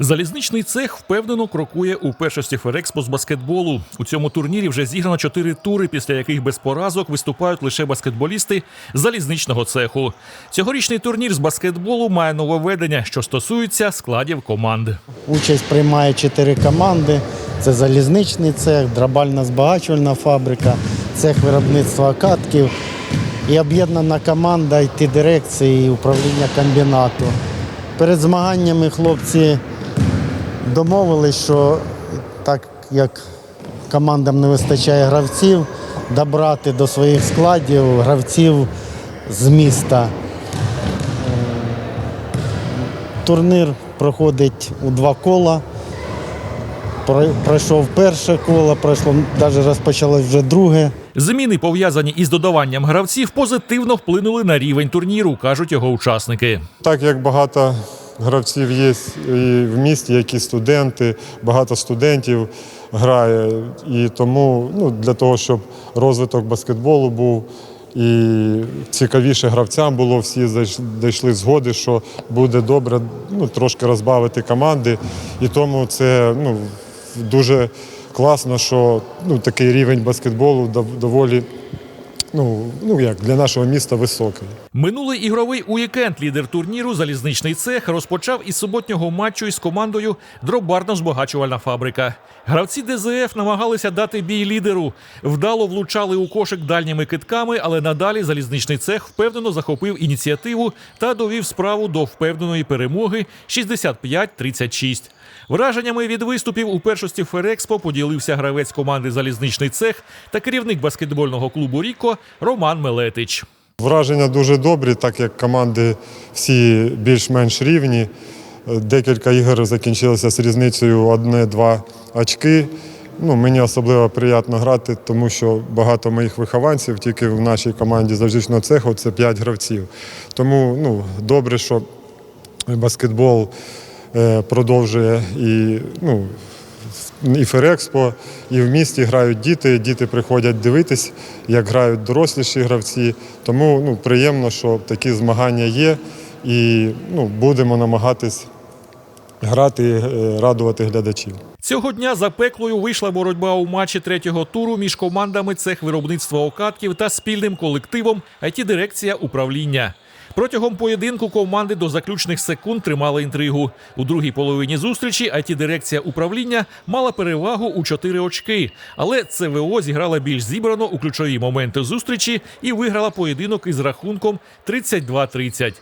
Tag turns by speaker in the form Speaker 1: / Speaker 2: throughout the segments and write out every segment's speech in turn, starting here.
Speaker 1: Залізничний цех впевнено крокує у першості Ферекспо з баскетболу. У цьому турнірі вже зіграно чотири тури, після яких без поразок виступають лише баскетболісти залізничного цеху. Цьогорічний турнір з баскетболу має нововведення, що стосується складів команд.
Speaker 2: Участь приймає чотири команди. Це залізничний цех, драбальна збагачувальна фабрика, цех виробництва катків і об'єднана команда it дирекції управління комбінату. Перед змаганнями хлопці домовились, що так як командам не вистачає гравців, добрати до своїх складів гравців з міста. Турнір проходить у два кола. Пройшов перше коло, пройшло навіть розпочалось вже друге.
Speaker 1: Зміни, пов'язані із додаванням гравців, позитивно вплинули на рівень турніру, кажуть його учасники.
Speaker 3: Так як багато гравців є і в місті, як і студенти, багато студентів грає. І тому ну, для того, щоб розвиток баскетболу був і цікавіше гравцям було, всі дійшли згоди, що буде добре ну, трошки розбавити команди. І тому це ну, дуже класно, що ну, такий рівень баскетболу дов- доволі ну, ну, як, для нашого міста високий.
Speaker 1: Минулий ігровий уікенд лідер турніру Залізничний цех розпочав із суботнього матчу із командою Дробарно-збагачувальна фабрика. Гравці ДЗФ намагалися дати бій лідеру. Вдало влучали у кошик дальніми китками, але надалі залізничний цех впевнено захопив ініціативу та довів справу до впевненої перемоги 65-36. Враженнями від виступів у першості Ферекспо поділився гравець команди Залізничний цех та керівник баскетбольного клубу Ріко Роман Мелетич.
Speaker 3: Враження дуже добрі, так як команди всі більш-менш рівні. Декілька ігор закінчилися з різницею одне-два очки. Ну, мені особливо приємно грати, тому що багато моїх вихованців тільки в нашій команді завжди цеху це 5 гравців. Тому ну, добре, що баскетбол е, продовжує і, ну, і Ферекспо, і в місті грають діти. Діти приходять дивитись, як грають доросліші гравці. Тому ну, приємно, що такі змагання є, і ну, будемо намагатись грати, е, радувати глядачів.
Speaker 1: Цього дня запеклою вийшла боротьба у матчі третього туру між командами цех виробництва окатків та спільним колективом it дирекція управління. Протягом поєдинку команди до заключних секунд тримали інтригу. У другій половині зустрічі it дирекція управління мала перевагу у 4 очки, але ЦВО зіграла більш зібрано у ключові моменти зустрічі і виграла поєдинок із рахунком 32-30.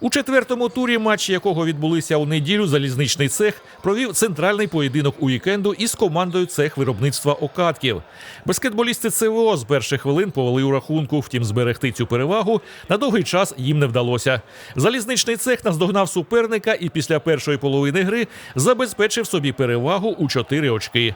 Speaker 1: У четвертому турі, матчі якого відбулися у неділю, залізничний цех провів центральний поєдинок у вікенду із командою цех виробництва окатків. Баскетболісти ЦВО з перших хвилин повели у рахунку, втім зберегти цю перевагу на довгий час їм не вдалося. Залізничний цех наздогнав суперника і після першої половини гри забезпечив собі перевагу у 4 очки.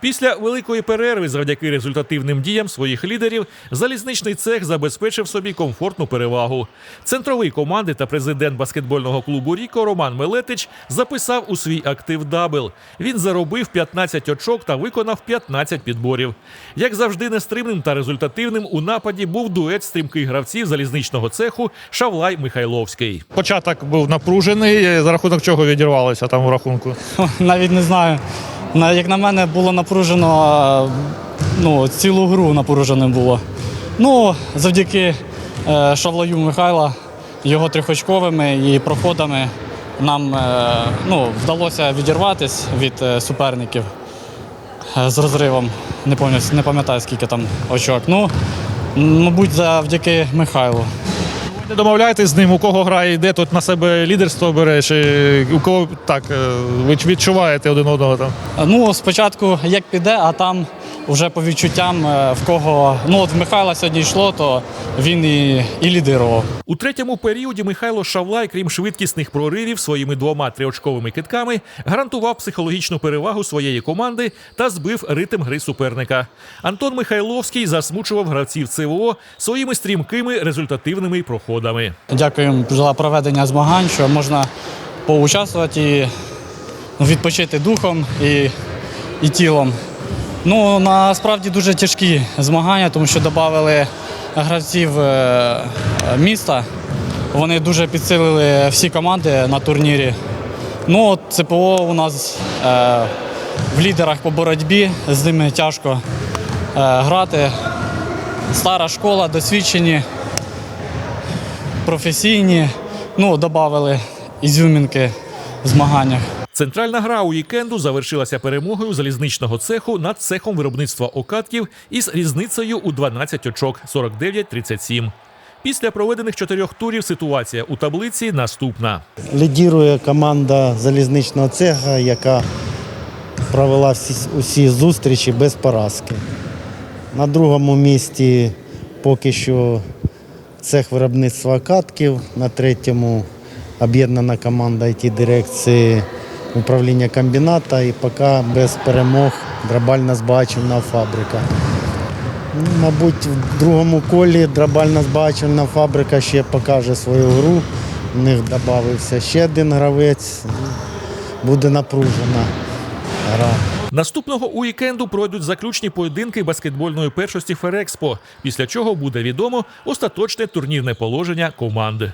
Speaker 1: Після великої перерви, завдяки результативним діям своїх лідерів, залізничний цех забезпечив собі комфортну перевагу. Центровий команди та президент баскетбольного клубу Ріко Роман Мелетич записав у свій актив дабл. Він заробив 15 очок та виконав 15 підборів. Як завжди, нестримним та результативним у нападі був дует стрімких гравців залізничного цеху Шавлай Михайловський.
Speaker 4: Початок був напружений, за рахунок чого відірвалися там у рахунку.
Speaker 5: Навіть не знаю. На- Як на мене, було напружено ну, цілу гру напружено було. Ну, завдяки е, Шавлаю Михайла, його трьохочковими і проходами нам е, ну, вдалося відірватися від е, суперників е, з розривом. Не пам'ятаю, не пам'ятаю, скільки там очок. Ну, мабуть, завдяки Михайлу.
Speaker 4: Не домовляєтесь з ним, у кого грає, де тут на себе лідерство бере, чи у кого так ви відчуваєте один одного там.
Speaker 5: Ну, спочатку як піде, а там вже по відчуттям е, в кого. Ну, от в Михайла сьогодні йшло, то він і, і лідирував.
Speaker 1: У третьому періоді Михайло Шавлай, крім швидкісних проривів своїми двома триочковими китками, гарантував психологічну перевагу своєї команди та збив ритм гри суперника. Антон Михайловський засмучував гравців ЦВО своїми стрімкими результативними проходами.
Speaker 5: Дякуємо за проведення змагань, що можна поучаствувати і відпочити духом і, і тілом. Ну, насправді дуже тяжкі змагання, тому що додали гравців е, міста. Вони дуже підсилили всі команди на турнірі. Ну, от ЦПО у нас е, в лідерах по боротьбі, з ними тяжко е, грати. Стара школа, досвідчені, професійні. Ну, додали ізюмінки в змаганнях.
Speaker 1: Центральна гра у вікенду завершилася перемогою залізничного цеху над цехом виробництва окатків із різницею у 12 очок 49-37. Після проведених чотирьох турів ситуація у таблиці наступна.
Speaker 2: Лідірує команда залізничного цеха, яка провела всі, усі зустрічі без поразки. На другому місці поки що цех виробництва катків, на третьому об'єднана команда it дирекції управління комбіната і поки без перемог дробальна збагачувальна фабрика. Ну, Мабуть, в другому колі дробальна збагачувальна фабрика ще покаже свою гру. У них додався ще один гравець. Буде напружена гра.
Speaker 1: Наступного уікенду пройдуть заключні поєдинки баскетбольної першості Ферекспо, після чого буде відомо остаточне турнірне положення команди.